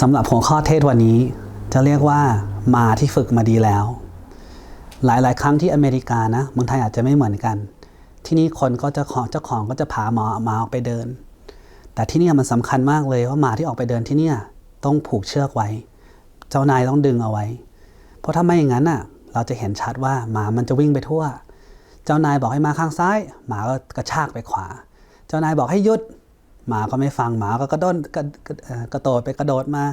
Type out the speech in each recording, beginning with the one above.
สำหรับหัวข้อเทศวันนี้จะเรียกว่าหมาที่ฝึกมาดีแล้ว หลายๆ ครั้งที่อเมริกานะเมืองไทยอาจจะไม่เหมือนกัน ที่นี่คนก็จะขอเจ้าของก็จะพาหมาหมาออกไปเดิน แต่ที่นี่มันสำคัญมากเลยว่าหมาที่ออกไปเดินที่นี่ต้องผูกเชือกไว้ เจ้านายต้องดึงเอาไว้ เพราะถ้าไม่อย่างนั้นอะ เราจะเห็นชัดว่าหมามันจะวิ่งไปทั่ว เจ้านายบอกให้มาข้างซ้าย หมาก็กระชากไปขวา เจ้านายบอกให้หยุด หมาก็ไม่ฟังหมาก็กระโดดกระกระโดดไปกระโดดมา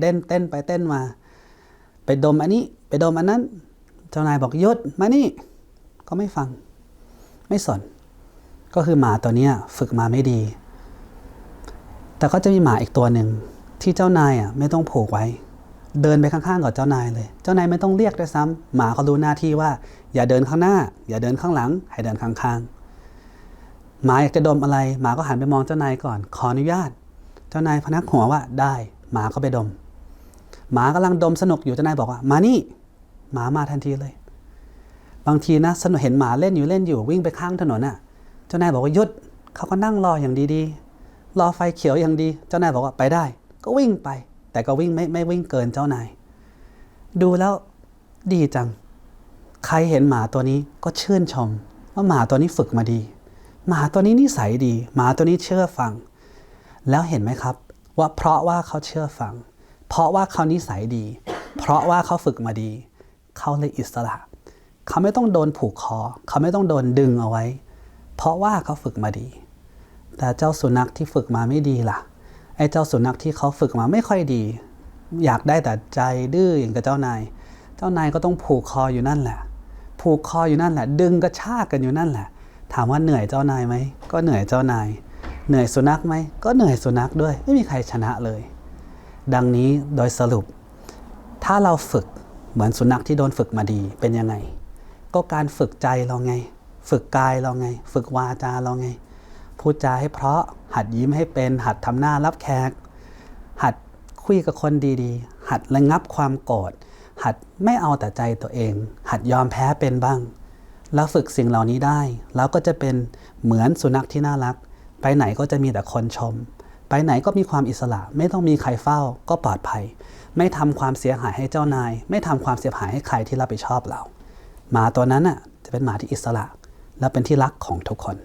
เต้นเต้นไปเต้นมา ไปดมอันนี้ ไปดมอันนั้น เจ้านายบอกยุดมานี่ ก็ไม่ฟัง ไม่สน ก็คือหมาตัวนี้ฝึกมาไม่ดี แต่ก็จะมีหมาอีกตัวหนึ่งที่เจ้านายอะไม่ต้องผูกไว้ เดินไปข้างๆกับเจ้านายเลย เจ้านายไม่ต้องเรียกด้วยซ้ำหมาเขารู้หน้าที่ว่า อย่าเดินข้างหน้า อย่าเดินข้างหลัง ให้เดินข้างๆ หมาอยากจะดมอะไรหมาก็หันไปมองเจ้านายก่อน ขออนุญาต เจ้านายพนักหัวว่าได้ หมาก็ไปดม หมากำลังดมสนุกอยู่เจ้านายบอกว่า มานี่ หมามาทันทีเลย บางทีนะสนุกเห็นหมาเล่นอยู่เล่นอยู่วิ่งไปข้างถนนน่ะ เจ้านายบอกว่าหยุดเขาก็นั่งรออย่างดีๆรอไฟเขียวอย่างดี เจ้านายบอกว่าไปได้ ก็วิ่งไป แต่ก็วิ่งไม่ไม่วิ่งเกินเจ้านาย ดูแล้วดีจัง ใครเห็นหมาตัวนี้ก็ชื่นชม ว่าหมาตัวนี้ฝึกมาดี หมาตัวนี้นิสัยดี หมาตัวนี้เชื่อฟัง แล้วเห็นไหมครับ ว่าเพราะว่าเขาเชื่อฟัง เพราะว่าเขานิสัยดี เพราะว่าเขาฝึกมาดี เขาเลยอิสระ เขาไม่ต้องโดนผูกคอ เขาไม่ต้องโดนดึงเอาไว้ เพราะว่าเขาฝึกมาดี แต่เจ้าสุนัขที่ฝึกมาไม่ดีล่ะ ไอ้เจ้าสุนัขที่เขาฝึกมาไม่ค่อยดี อยากได้แต่ใจดื้ออย่างกับเจ้านาย เจ้านายก็ต้องผูกคออยู่นั่นแหละ ผูกคออยู่นั่นแหละ ดึงกระชากกันอยู่นั่นแหละ ถามว่าเหนื่อยเจ้านายไหม ก็เหนื่อยเจ้านาย เหนื่อยสุนัขไหม ก็เหนื่อยสุนัขด้วย ไม่มีใครชนะเลย ดังนี้โดยสรุป ถ้าเราฝึกเหมือนสุนัขที่โดนฝึกมาดีเป็นยังไง ก็การฝึกใจเราไง ฝึกกายเราไง ฝึกวาจาเราไง พูดจาให้เพราะ หัดยิ้มให้เป็น หัดทำหน้ารับแขก หัดคุยกับคนดีๆ หัดระงับความโกรธ หัดไม่เอาแต่ใจตัวเอง หัดยอมแพ้เป็นบ้าง เราฝึกสิ่งเหล่านี้ได้ เราก็จะเป็นเหมือนสุนัขที่น่ารัก ไปไหนก็จะมีแต่คนชม ไปไหนก็มีความอิสระ ไม่ต้องมีใครเฝ้าก็ปลอดภัย ไม่ทำความเสียหายให้เจ้านาย ไม่ทำความเสียหายให้ใครที่รับผิดชอบเราหมาตัวนั้นน่ะจะเป็นหมาที่อิสระ และเป็นที่รักของทุกคน